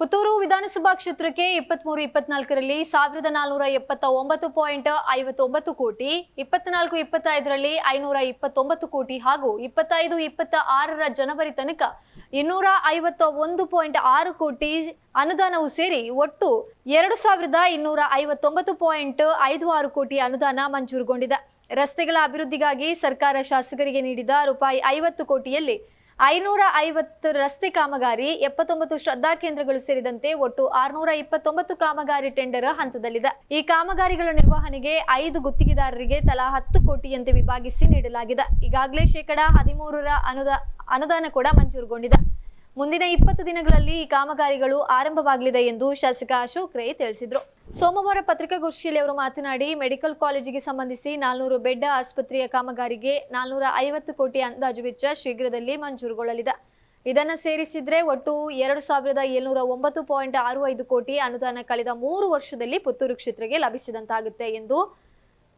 ಪುತ್ತೂರು ವಿಧಾನಸಭಾ ಕ್ಷೇತ್ರಕ್ಕೆ ಇಪ್ಪತ್ಮೂರು, ಇಪ್ಪತ್ನಾಲ್ಕರಲ್ಲಿ ಸಾವಿರದ ನಾಲ್ನೂರ ಎಪ್ಪತ್ತ ಒಂಬತ್ತು ಪಾಯಿಂಟ್ ಐವತ್ತೊಂಬತ್ತು ಕೋಟಿ, ಇಪ್ಪತ್ನಾಲ್ಕು, ಇಪ್ಪತ್ತೈದರಲ್ಲಿ ಐನೂರ ಇಪ್ಪತ್ತೊಂಬತ್ತು ಕೋಟಿ ಹಾಗೂ ಇಪ್ಪತ್ತೈದು ಇಪ್ಪತ್ತ ಆರರ ಜನವರಿ ತನಕ ಇನ್ನೂರ ಐವತ್ತ ಒಂದು ಪಾಯಿಂಟ್ ಆರು ಕೋಟಿ ಅನುದಾನವು ಸೇರಿ ಒಟ್ಟು ಎರಡು ಸಾವಿರದ ಇನ್ನೂರ ಐವತ್ತೊಂಬತ್ತು ಪಾಯಿಂಟ್ ಐದು ಆರು ಕೋಟಿ ಅನುದಾನ ಮಂಜೂರುಗೊಂಡಿದೆ. ರಸ್ತೆಗಳ ಅಭಿವೃದ್ಧಿಗಾಗಿ ಸರ್ಕಾರ ಶಾಸಕರಿಗೆ ನೀಡಿದ ರೂಪಾಯಿ ಐವತ್ತು ಕೋಟಿಯಲ್ಲಿ ಐನೂರ ಐವತ್ತು ರಸ್ತೆ ಕಾಮಗಾರಿ, ಎಪ್ಪತ್ತೊಂಬತ್ತು ಶ್ರದ್ಧಾ ಕೇಂದ್ರಗಳು ಸೇರಿದಂತೆ ಒಟ್ಟು ಆರ್ನೂರ ಇಪ್ಪತ್ತೊಂಬತ್ತು ಕಾಮಗಾರಿ ಟೆಂಡರ್ ಹಂತದಲ್ಲಿದೆ. ಈ ಕಾಮಗಾರಿಗಳ ನಿರ್ವಹಣೆಗೆ ಐದು ಗುತ್ತಿಗೆದಾರರಿಗೆ ತಲಾ ಹತ್ತು ಕೋಟಿಯಂತೆ ವಿಭಾಗಿಸಿ ನೀಡಲಾಗಿದೆ. ಈಗಾಗಲೇ ಶೇಕಡಾ ಹದಿಮೂರರ ಅನುದಾ, ಅನುದಾನ ಕೂಡ ಮಂಜೂರುಗೊಂಡಿದೆ. ಮುಂದಿನ ಇಪ್ಪತ್ತು ದಿನಗಳಲ್ಲಿ ಈ ಕಾಮಗಾರಿಗಳು ಆರಂಭವಾಗಲಿದೆ ಎಂದು ಶಾಸಕ ಅಶೋಕ್ ರೈ ತಿಳಿಸಿದರು. ಸೋಮವಾರ ಪತ್ರಿಕಾಗೋಷ್ಠಿಯಲ್ಲಿ ಅವರು ಮಾತನಾಡಿ, ಮೆಡಿಕಲ್ ಕಾಲೇಜಿಗೆ ಸಂಬಂಧಿಸಿ ನಾಲ್ನೂರು ಬೆಡ್ ಆಸ್ಪತ್ರೆಯ ಕಾಮಗಾರಿಗೆ ನಾಲ್ನೂರ ಐವತ್ತು ಕೋಟಿ ಅಂದಾಜು ವೆಚ್ಚ ಶೀಘ್ರದಲ್ಲಿ ಮಂಜೂರುಗೊಳ್ಳಲಿದೆ. ಇದನ್ನು ಸೇರಿಸಿದ್ರೆ ಒಟ್ಟು ಎರಡು ಸಾವಿರದ ಏಳ್ನೂರ ಒಂಬತ್ತು ಪಾಯಿಂಟ್ ಆರು ಐದು ಕೋಟಿ ಅನುದಾನ ಕಳೆದ ಮೂರು ವರ್ಷದಲ್ಲಿ ಪುತ್ತೂರು ಕ್ಷೇತ್ರಕ್ಕೆ ಲಭಿಸಿದಂತಾಗುತ್ತೆ ಎಂದು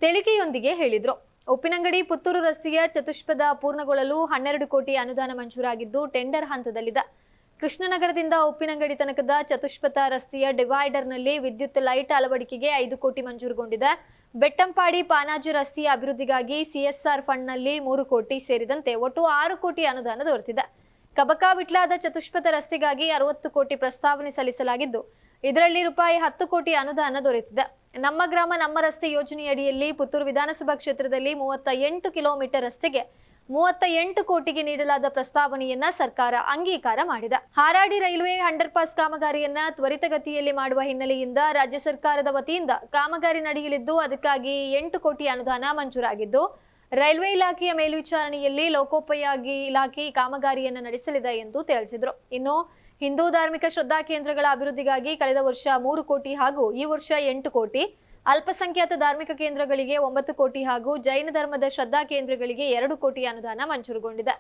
ತಿಳಿಕೆಯೊಂದಿಗೆ ಹೇಳಿದರು. ಉಪ್ಪಿನಂಗಡಿ ಪುತ್ತೂರು ರಸ್ತೆಯ ಚತುಷ್ಪದ ಪೂರ್ಣಗೊಳ್ಳಲು ಹನ್ನೆರಡು ಕೋಟಿ ಅನುದಾನ ಮಂಜೂರಾಗಿದ್ದು, ಟೆಂಡರ್ ಹಂತದಲ್ಲಿದೆ. ಕೃಷ್ಣನಗರದಿಂದ ಉಪ್ಪಿನಂಗಡಿ ತನಕದ ಚತುಷ್ಪಥ ರಸ್ತೆಯ ಡಿವೈಡರ್ನಲ್ಲಿ ವಿದ್ಯುತ್ ಲೈಟ್ ಅಳವಡಿಕೆಗೆ ಐದು ಕೋಟಿ ಮಂಜೂರುಗೊಂಡಿದೆ. ಬೆಟ್ಟಂಪಾಡಿ ಪಾನಾಜಿ ರಸ್ತೆಯ ಅಭಿವೃದ್ಧಿಗಾಗಿ ಸಿಎಸ್ಆರ್ ಫಂಡ್ನಲ್ಲಿ ಮೂರು ಕೋಟಿ ಸೇರಿದಂತೆ ಒಟ್ಟು ಆರು ಕೋಟಿ ಅನುದಾನ ದೊರೆತಿದೆ. ಕಬಕ ವಿಟ್ಲಾದ ಚತುಷ್ಪಥ ರಸ್ತೆಗಾಗಿ ಅರವತ್ತು ಕೋಟಿ ಪ್ರಸ್ತಾವನೆ ಸಲ್ಲಿಸಲಾಗಿದ್ದು, ಇದರಲ್ಲಿ ರೂಪಾಯಿ ಹತ್ತು ಕೋಟಿ ಅನುದಾನ ದೊರೆತಿದೆ. ನಮ್ಮ ಗ್ರಾಮ ನಮ್ಮ ರಸ್ತೆ ಯೋಜನೆಯಡಿಯಲ್ಲಿ ಪುತ್ತೂರು ವಿಧಾನಸಭಾ ಕ್ಷೇತ್ರದಲ್ಲಿ ಮೂವತ್ತ ಎಂಟು ಕಿಲೋಮೀಟರ್ ರಸ್ತೆಗೆ ಮೂವತ್ತ ಎಂಟು ಕೋಟಿಗೆ ನೀಡಲಾದ ಪ್ರಸ್ತಾವನೆಯನ್ನ ಸರ್ಕಾರ ಅಂಗೀಕಾರ ಮಾಡಿದೆ. ಹಾರಾಡಿ ರೈಲ್ವೆ ಅಂಡರ್ ಪಾಸ್ ಕಾಮಗಾರಿಯನ್ನ ತ್ವರಿತಗತಿಯಲ್ಲಿ ಮಾಡುವ ಹಿನ್ನೆಲೆಯಿಂದ ರಾಜ್ಯ ಸರ್ಕಾರದ ವತಿಯಿಂದ ಕಾಮಗಾರಿ ನಡೆಯಲಿದ್ದು, ಅದಕ್ಕಾಗಿ ಎಂಟು ಕೋಟಿ ಅನುದಾನ ಮಂಜೂರಾಗಿದ್ದು, ರೈಲ್ವೆ ಇಲಾಖೆಯ ಮೇಲ್ವಿಚಾರಣೆಯಲ್ಲಿ ಲೋಕೋಪಯೋಗಿ ಇಲಾಖೆ ಕಾಮಗಾರಿಯನ್ನು ನಡೆಸಲಿದೆ ಎಂದು ತಿಳಿಸಿದರು. ಇನ್ನು ಹಿಂದೂ ಧಾರ್ಮಿಕ ಶ್ರದ್ಧಾ ಕೇಂದ್ರಗಳ ಅಭಿವೃದ್ಧಿಗಾಗಿ ಕಳೆದ ವರ್ಷ ಮೂರು ಕೋಟಿ ಹಾಗೂ ಈ ವರ್ಷ ಎಂಟು ಕೋಟಿ. ಅಲ್ಪಸಂಖ್ಯಾತ ಧಾರ್ಮಿಕ ಕೇಂದ್ರಗಳಿಗೆ ಒಂಬತ್ತು ಕೋಟಿ ಹಾಗೂ ಜೈನ ಧರ್ಮದ ಶ್ರದ್ಧಾ ಕೇಂದ್ರಗಳಿಗೆ ಎರಡು ಕೋಟಿ ಅನುದಾನ ಮಂಜೂರುಗೊಂಡಿದೆ.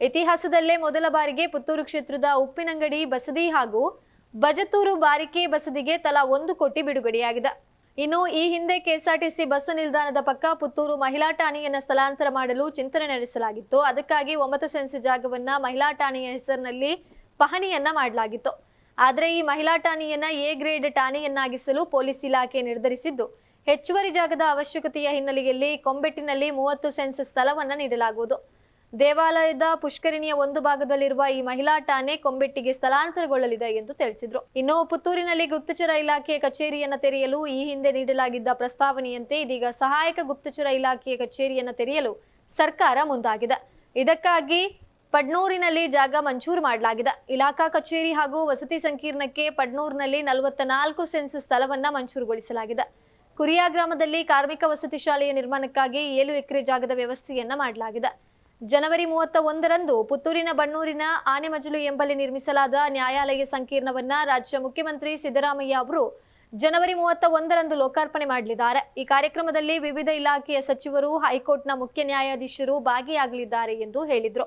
ಇತಿಹಾಸದಲ್ಲೇ ಮೊದಲ ಬಾರಿಗೆ ಪುತ್ತೂರು ಕ್ಷೇತ್ರದ ಉಪ್ಪಿನಂಗಡಿ, ಬಸದಿ ಹಾಗೂ ಬಜತೂರು ಬಾರಿಕೆ ಬಸದಿಗೆ ತಲಾ ಒಂದು ಕೋಟಿ ಬಿಡುಗಡೆಯಾಗಿದೆ. ಇನ್ನು ಈ ಹಿಂದೆ ಕೆಎಸ್ಆರ್ಟಿಸಿ ಬಸ್ ನಿಲ್ದಾಣದ ಪಕ್ಕ ಪುತ್ತೂರು ಮಹಿಳಾ ಠಾಣೆಯನ್ನು ಸ್ಥಳಾಂತರ ಮಾಡಲು ಚಿಂತನೆ ನಡೆಸಲಾಗಿತ್ತು. ಅದಕ್ಕಾಗಿ ಒಂಬತ್ತು ಸೆನ್ಸ್ ಜಾಗವನ್ನ ಮಹಿಳಾ ಠಾಣೆಯ ಹೆಸರಿನಲ್ಲಿ ಪಹಣಿಯನ್ನ ಮಾಡಲಾಗಿತ್ತು. ಆದರೆ ಈ ಮಹಿಳಾ ಠಾಣೆಯನ್ನ ಎ ಗ್ರೇಡ್ ಠಾಣೆಯನ್ನಾಗಿಸಲು ಪೊಲೀಸ್ ಇಲಾಖೆ ನಿರ್ಧರಿಸಿದ್ದು. ಹೆಚ್ಚುವರಿ ಜಾಗದ ಅವಶ್ಯಕತೆಯ ಹಿನ್ನೆಲೆಯಲ್ಲಿ ಕೊಂಬೆಟ್ಟಿನಲ್ಲಿ ಮೂವತ್ತು ಸೆನ್ಸ್ ಸ್ಥಳವನ್ನು ನೀಡಲಾಗುವುದು. ದೇವಾಲಯದ ಪುಷ್ಕರಿಣಿಯ ಒಂದು ಭಾಗದಲ್ಲಿರುವ ಈ ಮಹಿಳಾ ಠಾಣೆ ಕೊಂಬೆಟ್ಟಿಗೆ ಸ್ಥಳಾಂತರಗೊಳ್ಳಲಿದೆ ಎಂದು ತಿಳಿಸಿದರು. ಇನ್ನು ಪುತ್ತೂರಿನಲ್ಲಿ ಗುಪ್ತಚರ ಇಲಾಖೆಯ ಕಚೇರಿಯನ್ನು ತೆರೆಯಲು ಈ ಹಿಂದೆ ನೀಡಲಾಗಿದ್ದ ಪ್ರಸ್ತಾವನೆಯಂತೆ ಇದೀಗ ಸಹಾಯಕ ಗುಪ್ತಚರ ಇಲಾಖೆಯ ಕಚೇರಿಯನ್ನು ತೆರೆಯಲು ಸರ್ಕಾರ ಮುಂದಾಗಿದೆ. ಇದಕ್ಕಾಗಿ ಪಡ್ನೂರಿನಲ್ಲಿ ಜಾಗ ಮಂಜೂರು ಮಾಡಲಾಗಿದೆ. ಇಲಾಖಾ ಕಚೇರಿ ಹಾಗೂ ವಸತಿ ಸಂಕೀರ್ಣಕ್ಕೆ ಪಡ್ನೂರಿನಲ್ಲಿ ನಲವತ್ತ ನಾಲ್ಕು ಸೆನ್ಸ್ ಸ್ಥಳವನ್ನ ಮಂಜೂರುಗೊಳಿಸಲಾಗಿದೆ. ಕುರಿಯಾ ಗ್ರಾಮದಲ್ಲಿ ಕಾರ್ಮಿಕ ವಸತಿ ಶಾಲೆಯ ನಿರ್ಮಾಣಕ್ಕಾಗಿ ಏಳು ಎಕರೆ ಜಾಗದ ವ್ಯವಸ್ಥೆಯನ್ನ ಮಾಡಲಾಗಿದೆ. ಜನವರಿ ಮೂವತ್ತ ಒಂದರಂದು ಪುತ್ತೂರಿನ ಬಣ್ಣೂರಿನ ಆನೆಮಜಲು ಎಂಬಲ್ಲಿ ನಿರ್ಮಿಸಲಾದ ನ್ಯಾಯಾಲಯ ಸಂಕೀರ್ಣವನ್ನ ರಾಜ್ಯ ಮುಖ್ಯಮಂತ್ರಿ ಸಿದ್ದರಾಮಯ್ಯ ಅವರು ಜನವರಿ ಮೂವತ್ತ ಒಂದರಂದು ಲೋಕಾರ್ಪಣೆ ಮಾಡಲಿದ್ದಾರೆ. ಈ ಕಾರ್ಯಕ್ರಮದಲ್ಲಿ ವಿವಿಧ ಇಲಾಖೆಯ ಸಚಿವರು, ಹೈಕೋರ್ಟ್ನ ಮುಖ್ಯ ನ್ಯಾಯಾಧೀಶರು ಭಾಗಿಯಾಗಲಿದ್ದಾರೆ ಎಂದು ಹೇಳಿದರು.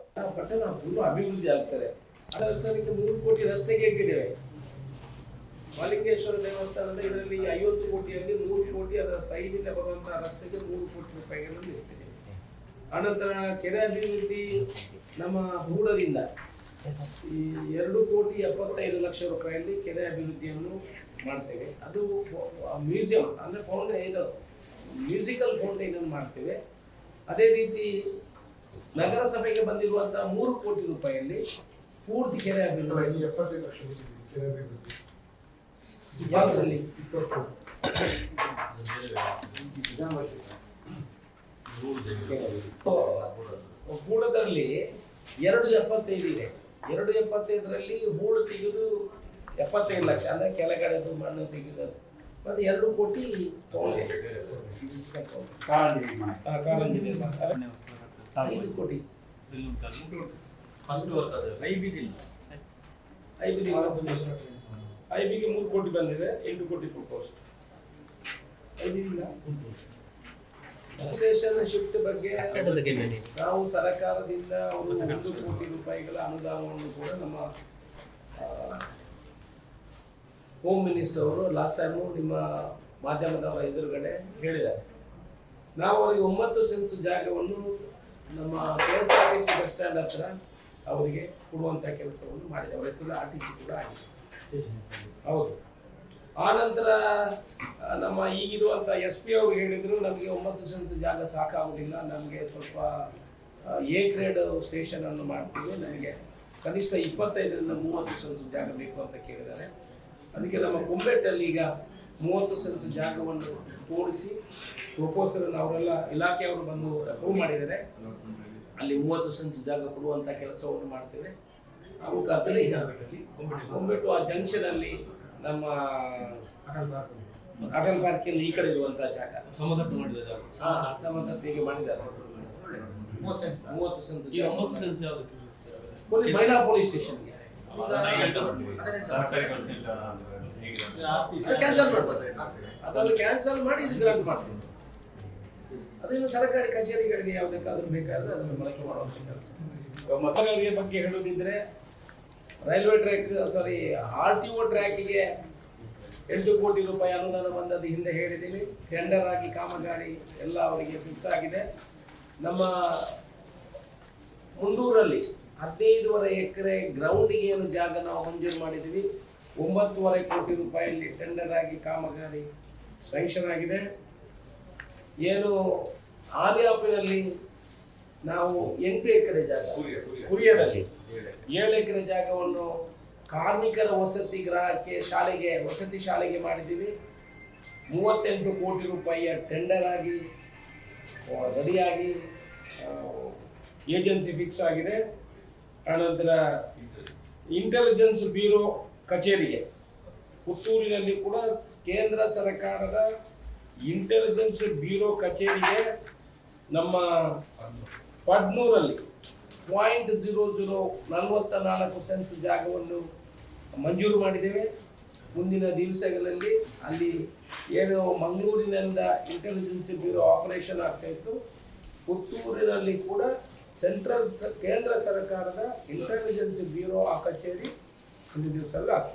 ಮಾಲಿಂಗೇಶ್ವರ ದೇವಸ್ಥಾನದ ಇದರಲ್ಲಿ ಐವತ್ತು ಕೋಟಿಯಲ್ಲಿ ಮೂರು ಕೋಟಿ ಅದರ ಸೈಡಿಂದ ಬರುವಂತಹ ರಸ್ತೆಗೆ ಮೂರು ಕೋಟಿ ರೂಪಾಯಿಗಳನ್ನು ಇರ್ತದೆ ಅನಂತರ ಕೆರೆ ಅಭಿವೃದ್ಧಿ ನಮ್ಮ ಹೂಡರಿಂದ ಈ ಎರಡು ಕೋಟಿ ಎಪ್ಪತ್ತೈದು ಲಕ್ಷ ರೂಪಾಯಿಯಲ್ಲಿ ಕೆರೆ ಅಭಿವೃದ್ಧಿಯನ್ನು ಮಾಡ್ತೇವೆ. ಅದು ಮ್ಯೂಸಿಯಂ ಅಂದರೆ ಫೌಂಡ ಇದು ಮ್ಯೂಸಿಕಲ್ ಫೌಂಟೈನ್ ಅನ್ನು ಮಾಡ್ತೇವೆ. ಅದೇ ರೀತಿ ನಗರಸಭೆಗೆ ಬಂದಿರುವಂತಹ ಮೂರು ಕೋಟಿ ರೂಪಾಯಿಯಲ್ಲಿ ಪೂರ್ತಿ ಕೆರೆ ಅಭಿವೃದ್ಧಿ. ಯಾವುದರಲ್ಲಿ? ಹೂಳದಲ್ಲಿ ಎರಡು ಎಪ್ಪತ್ತೈದು ಇದೆ. ಎರಡು ಎಪ್ಪತ್ತೈದರಲ್ಲಿ ಹೂಳು ತೆಗೆದು ಎಪ್ಪತ್ತೈದು ಲಕ್ಷ ಅಂದ್ರೆ ಕೆಳಗಡೆದು ಮಣ್ಣು ತೆಗೆದದ್ದು ಮತ್ತೆ ಎರಡು ಕೋಟಿ ತಗೊಂಡೆ ಕಾರಂಜಿ ನಿರ್ಮಾಣ. ಐದು ಕೋಟಿ. ಫಸ್ಟ್ ವರ್ಕ್ ಅದು. ಐಬಿದಿಲ್ಲ. ಐಬಿಗೆ ಐಬಿಗೆ ಮೂರು ಕೋಟಿ ಬಂದಿದೆ ಎಂಟು ಕೋಟಿ ಪ್ರಪೋಸ್ಟ್ ಐಬಿಗಿಲ್ಲ ಶಿಫ್ಟ್ ಬಗ್ಗೆ ನಾವು ಸರ್ಕಾರದಿಂದ ಒಂದು ಒಂದು ಕೋಟಿ ರೂಪಾಯಿಗಳ ಅನುದಾನವನ್ನು ಕೂಡ ನಮ್ಮ ಹೋಮ್ ಮಿನಿಸ್ಟರ್ ಅವರು ಲಾಸ್ಟ್ ಟೈಮು ನಿಮ್ಮ ಮಾಧ್ಯಮದವರ ಎದುರುಗಡೆ ಹೇಳಿದ್ದಾರೆ. ನಾವು ಅವರಿಗೆ ಒಂಬತ್ತು ಸೆನ್ಸ್ ಜಾಗವನ್ನು ನಮ್ಮ K S R T C bus stand ಹತ್ರ ಅವರಿಗೆ ಕೊಡುವಂಥ ಕೆಲಸವನ್ನು ಮಾಡಿದೆ ಅವರ ಹೆಸರು ಆರ್ ಟಿ ಸಿ ಕೂಡ ಆಗಿದೆ. ಹೌದು. ಆ ನಂತರ ನಮ್ಮ ಈಗಿರುವಂಥ ಎಸ್ ಪಿ ಅವರು ಹೇಳಿದರು, ನಮಗೆ ಒಂಬತ್ತು ಸೆನ್ಸ್ ಜಾಗ ಸಾಕಾಗುವುದಿಲ್ಲ ನಮಗೆ ಸ್ವಲ್ಪ ಎ ಗ್ರೇಡ್ ಸ್ಟೇಷನನ್ನು ಮಾಡ್ತೀವಿ ನನಗೆ ಕನಿಷ್ಠ ಇಪ್ಪತ್ತೈದರಿಂದ ಮೂವತ್ತು ಸೆನ್ಸ್ ಜಾಗ ಬೇಕು ಅಂತ ಕೇಳಿದ್ದಾರೆ. ಅದಕ್ಕೆ ನಮ್ಮ ಕುಂಬೆಟ್ಟಲ್ಲಿ ಈಗ ಮೂವತ್ತು ಸೆನ್ಸ್ ಜಾಗವನ್ನು ತೋರಿಸಿ ಪ್ರಪೋಸಲ್ ಅವರೆಲ್ಲ ಇಲಾಖೆಯವರು ಬಂದು ಅಪ್ರೂವ್ ಮಾಡಿದ್ದಾರೆ. ಅಲ್ಲಿ ಮೂವತ್ತು ಸೆನ್ಸ್ ಜಾಗ ಕೊಡುವಂಥ ಕೆಲಸವನ್ನು ಮಾಡ್ತೇವೆ. ಆ ಮುಖಾಂತರ ಈಗ ಕುಂಬೆಟ್ಟು ಆ ಜಂಕ್ಷನ್ ಅಲ್ಲಿ ನಮ್ಮ ಅಟಲ್ ಪಾರ್ಕ್. ಈ ಕಡೆ ಇರುವಂತ ಜಾಗ. ಸಮತಟ್ಟು ಮಾಡಿದ್ದಾರೆ ಸಮತಟ್ಟಿಗೆ ಮಾಡಿದ್ದಾರೆ. ಮೂವತ್ತು ಸೆನ್ಸ್ ಮಹಿಳಾ ಪೊಲೀಸ್ ಸ್ಟೇಷನ್ಗೆ. ಸರ್ಕಾರಿ ಹೇಗಿದೆ ಕ್ಯಾನ್ಸಲ್ ಮಾಡ್ತಾರೆ. ಅದನ್ನು ಕ್ಯಾನ್ಸಲ್ ಮಾಡಿ ಇದು ಗ್ರಾಂಟ್ ಮಾಡ್ತೀವಿ. ಅದನ್ನು ಸರ್ಕಾರಿ ಕಚೇರಿಗಳಿಗೆ ಯಾವುದಕ್ಕಾದ್ರೂ ಬೇಕಾದ್ರೆ ಅದನ್ನು ಬಳಕೆ ಮಾಡುವಂಥ ಕೆಲಸ. ಮತಗಳಿಗೆ ಬಗ್ಗೆ ಹೇಳೋದಿದ್ರೆ, railway track sorry R T O ಟ್ರ್ಯಾಕಿಗೆ ಎಂಟು ಕೋಟಿ ರೂಪಾಯಿ ಅನುದಾನ ಬಂದದ್ದು ಹಿಂದೆ ಹೇಳಿದ್ದೀವಿ ಟೆಂಡರ್ ಆಗಿ ಕಾಮಗಾರಿ ಎಲ್ಲ ಅವರಿಗೆ ಫಿಕ್ಸ್ ಆಗಿದೆ. ನಮ್ಮ ಮುಂಡೂರಲ್ಲಿ ಹದಿನೈದುವರೆ ಎಕರೆ ಗ್ರೌಂಡಿಗೆ ಏನು ಜಾಗ ನಾವು ಮಂಜೂರು ಮಾಡಿದ್ದೀವಿ. ಒಂಬತ್ತೂವರೆ ಕೋಟಿ ರೂಪಾಯಿಯಲ್ಲಿ ಟೆಂಡರ್ ಆಗಿ ಕಾಮಗಾರಿ ಸ್ಯಾಂಕ್ಷನ್ ಆಗಿದೆ ಏನು ಆಲಿಯಾಪಿನಲ್ಲಿ ನಾವು ಎಂಟು ಎಕರೆ ಜಾಗ ಕುರಿಯದಲ್ಲಿ ಏಳು ಎಕರೆ. ಜಾಗವನ್ನು ಕಾರ್ಮಿಕರ ವಸತಿ ಗೃಹಕ್ಕೆ ಶಾಲೆಗೆ ವಸತಿ ಶಾಲೆಗೆ ಮಾಡಿದ್ದೀವಿ. ಮೂವತ್ತೆಂಟು ಕೋಟಿ ರೂಪಾಯಿಯ ಟೆಂಡರ್ ಆಗಿ ರೆಡಿಯಾಗಿ ಏಜೆನ್ಸಿ ಫಿಕ್ಸ್ ಆಗಿದೆ. ಆನಂತರ ಇಂಟೆಲಿಜೆನ್ಸ್ ಬ್ಯೂರೋ ಕಚೇರಿಗೆ. ಪುತ್ತೂರಿನಲ್ಲಿ ಕೂಡ ಕೇಂದ್ರ ಸರ್ಕಾರದ ಇಂಟೆಲಿಜೆನ್ಸ್ ಬ್ಯೂರೋ ಕಚೇರಿಗೆ ನಮ್ಮ ಪಡ್ನೂರಲ್ಲಿ ಪಾಯಿಂಟ್ ಜೀರೋ ಜೀರೋ ನಲವತ್ತ ನಾಲ್ಕು ಸೆನ್ಸ್ ಜಾಗವನ್ನು ಮಂಜೂರು ಮಾಡಿದ್ದೇವೆ. ಮುಂದಿನ ದಿವಸಗಳಲ್ಲಿ ಅಲ್ಲಿ ಏನು ಮಂಗಳೂರಿನಿಂದ ಇಂಟೆಲಿಜೆನ್ಸ್ ಬ್ಯೂರೋ ಆಪರೇಷನ್ ಆಗ್ತಾ ಇತ್ತು. ಪುತ್ತೂರಿನಲ್ಲಿ ಕೂಡ ಸೆಂಟ್ರಲ್ ಕೇಂದ್ರ ಸರ್ಕಾರದ ಇಂಟೆಲಿಜೆನ್ಸ್ ಬ್ಯೂರೋ ಆ ಕಚೇರಿ ಒಂದು ದಿವಸ ಆಗ್ತದೆ.